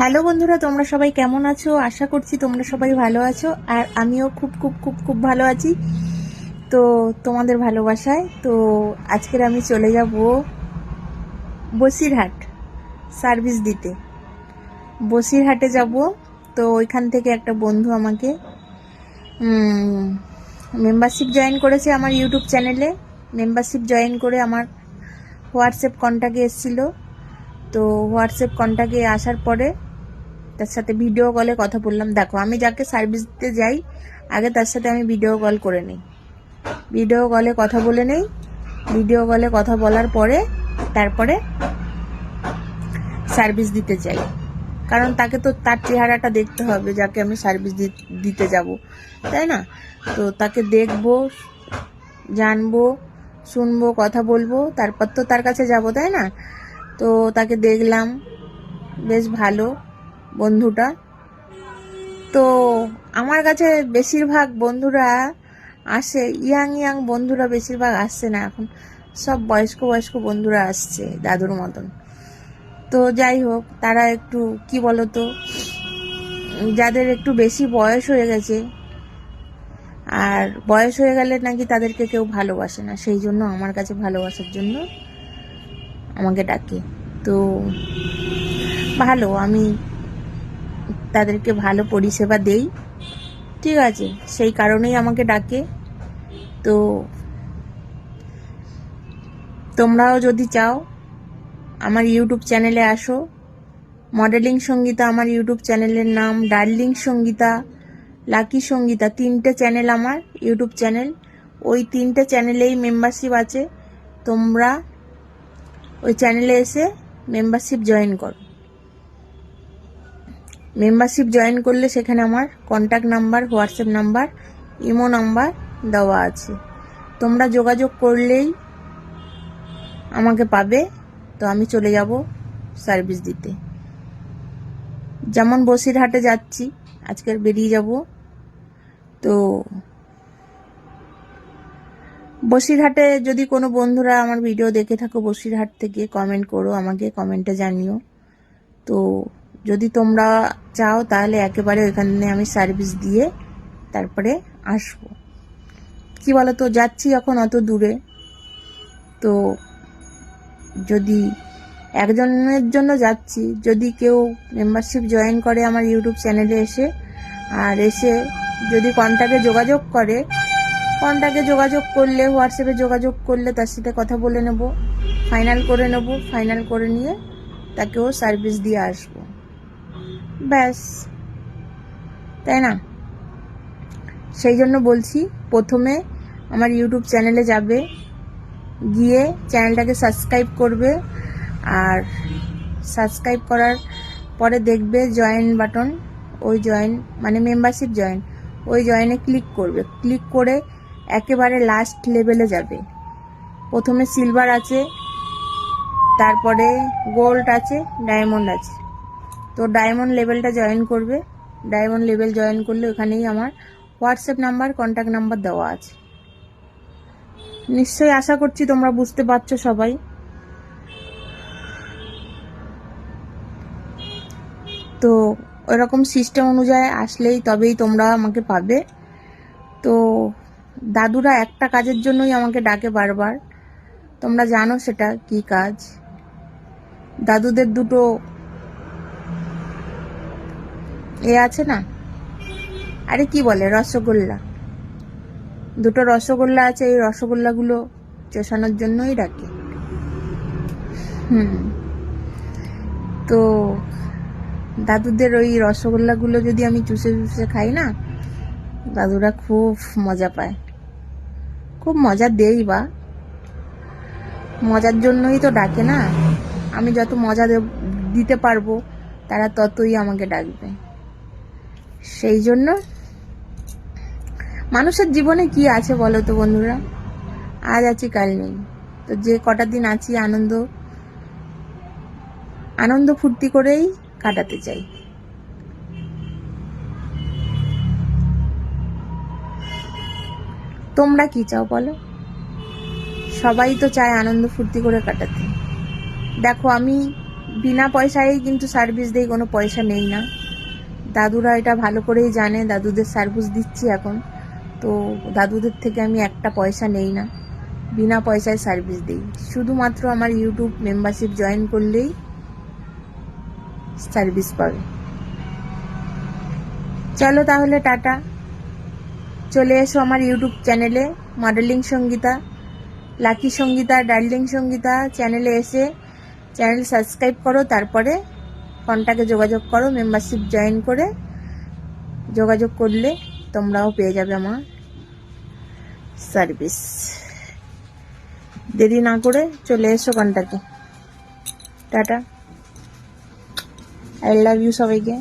Hello বন্ধুরা, তোমরা সবাই কেমন আছো? আশা করছি তোমরা সবাই ভালো আছো, আর আমিও খুব খুব খুব খুব ভালো আছি। তো তোমাদের ভালোবাসায়, তো আজকের আমি চলে যাব বসিরহাট সার্ভিস দিতে। বসিরহাটে যাব, তো ওইখান থেকে একটা বন্ধু আমাকে মেম্বারশিপ জয়েন করেছে আমার ইউটিউব চ্যানেলে মেম্বারশিপ জয়েন করে আমার হোয়াটসঅ্যাপ কন্ট্যাক্টে এসেছিল। তো হোয়াটসঅ্যাপ কন্ট্যাক্টে আসার পরে তার সাথে ভিডিও কলে কথা বললাম। দেখো, আমি যাকে সার্ভিস দিতে যাই, আগে তার সাথে আমি ভিডিও কল করে নিই। ভিডিও কলে কথা বলে নেই। ভিডিও কলে কথা বলার পরে তারপরে সার্ভিস দিতে চাই কারণ তাকে তো তার চেহারাটা দেখতে হবে, যাকে আমি সার্ভিস দিতে যাব। তাই না? তো তাকে দেখব, জানব, শুনব, কথা বলব, তারপর তো তার কাছে যাব, তাই না? তো তাকে দেখলাম, বেশ ভালো। বন্ধুটা। তো আমার কাছে বেশিরভাগ বন্ধুরা আসে, ইয়াং ইয়াং বন্ধুরা বেশিরভাগ আসছে না এখন। সব বয়স্ক বয়স্ক বন্ধুরা আসছে দাদুর মতন। তো যাই হোক, তারা একটু কি বলতো, যাদের একটু বেশি বয়স হয়ে গেছে, আর বয়স হয়ে গেলে নাকি তাদেরকে কেউ ভালোবাসে না। সেই জন্য আমার কাছে ভালোবাসার জন্য আমাকে ডাকে। তো ভালো, আমি তাদেরকে ভালো পরিষেবা দেই। ঠিক আছে, সেই কারণেই আমাকে ডাকে। তো তোমরাও যদি চাও, আমার ইউটিউব চ্যানেলে আসো। মডেলিং সঙ্গীতা আমার ইউটিউব চ্যানেলের নাম, ডার্লিং সঙ্গীতা, লাকি সঙ্গীতা, তিনটে চ্যানেল আমার ইউটিউব চ্যানেল। ওই তিনটে চ্যানেলেই মেম্বারশিপ আছে। তোমরা ওই চ্যানেলে এসে মেম্বারশিপ জয়েন করো। মেম্বারশিপ জয়েন করলে সেখানে আমার contact number WhatsApp number imo number দেওয়া আছে। তোমরা যোগাযোগ করলেই আমাকে পাবে। তো আমি চলে যাব সার্ভিস দিতে। যেমন বসিরহাটে যাচ্ছি আজকের বেরিয়ে যাব। তো বসিরহাটে যদি কোনো বন্ধুরা আমার ভিডিও দেখে থাকো, বসিরহাট থেকে কমেন্ট করো, আমাকে কমেন্টে জানিও। তো যদি তোমরা চাও, তাহলে একেবারে ওইখানে আমি সার্ভিস দিয়ে তারপরে আসব। কি বলো তো যাচ্ছি এখন অত দূরে। তো যদি একজনের জন্য যাচ্ছি, যদি কেউ মেম্বারশিপ জয়েন করে আমার ইউটিউব চ্যানেলে এসে, আর এসে যদি কন্ট্যাক্টে যোগাযোগ করে কন্ট্যাক্টে যোগাযোগ করলে হোয়াটসঅ্যাপে যোগাযোগ করলে তার সাথে কথা বলে নেব ফাইনাল করে নেব ফাইনাল করে নিয়ে তাকেও সার্ভিস দিয়ে আসব। ব্যাস। তাই না? সেই জন্য বলছি, প্রথমে আমার ইউটিউব চ্যানেলে যাবে, গিয়ে চ্যানেলটাকে সাবস্ক্রাইব করবে, আর সাবস্ক্রাইব করার পরে দেখবে জয়েন বাটন ওই জয়েন মানে মেম্বারশিপ জয়েন ওই জয়েনে ক্লিক করবে। ক্লিক করে একেবারে লাস্ট লেভেলে যাবে। প্রথমে সিলভার আছে, তারপরে গোল্ড আছে ডায়মন্ড আছে। তো ডায়মন্ড লেভেলটা জয়েন করবে। ডায়মন্ড লেভেল জয়েন করলে ওখানেই আমার হোয়াটসঅ্যাপ নাম্বার কন্ট্যাক্ট নাম্বার দেওয়া আছে। নিশ্চয়ই আশা করছি তোমরা বুঝতে পারছ সবাই। তো ওরকম সিস্টেম অনুযায়ী আসলেই তবেই তোমরা আমাকে পাবে। তো দাদুরা একটা কাজের জন্যই আমাকে ডাকে বারবার। তোমরা জানো সেটা কি কাজ। দাদুদের দুটো এ আছে না? আরে কি বলে? রসগোল্লা। দুটো রসগোল্লা আছে, এই রসগোল্লাগুলো চষানোর জন্যই ডাকে। হুম। তো দাদুদের ওই রসগোল্লাগুলো যদি আমি চুষে চুষে খাই না, দাদুরা খুব মজা পায়। খুব মজা দেই বা। মজার জন্যই তো ডাকে না। আমি যত মজা দিতে পারব, তারা ততই আমাকে ডাকবে। সেই জন্য মানুষের জীবনে কি আছে বলো তো বন্ধুরা? আজ আছি, কাল নেই। তো যে কটা দিন আছি, আনন্দ আনন্দ ফুর্তি করেই কাটাতে চাই। তোমরা কি চাও বলো? সবাই তো চায় আনন্দ ফুর্তি করে কাটাতে। দেখো, আমি বিনা পয়সায় কিন্তু সার্ভিস দেই, কোনো পয়সা নেই না। দাদুরা এটা ভালো করেই জানে, দাদুদের সার্ভিস দিচ্ছি এখন। তো দাদুদের থেকে আমি একটা পয়সা নেই না, বিনা পয়সায় সার্ভিস দিই। শুধুমাত্র আমার ইউটিউব মেম্বারশিপ জয়েন করলেই সার্ভিস পাবে। চলো তাহলে টাটা। চলে এসো আমার ইউটিউব চ্যানেলে, modeling Sangeeta, lucky Sangeeta, darling Sangeeta চ্যানেলে এসে চ্যানেল সাবস্ক্রাইব করো, তারপরে কন্ট্যাক্টে যোগাযোগ করো মেম্বারশিপ জয়েন করে যোগাযোগ করলে তোমরাও পেয়ে যাবে আমার সার্ভিস দেরি না করে চলে এসো কন্ট্যাক্টে টাটা। আই লাভ ইউ সবাইকে।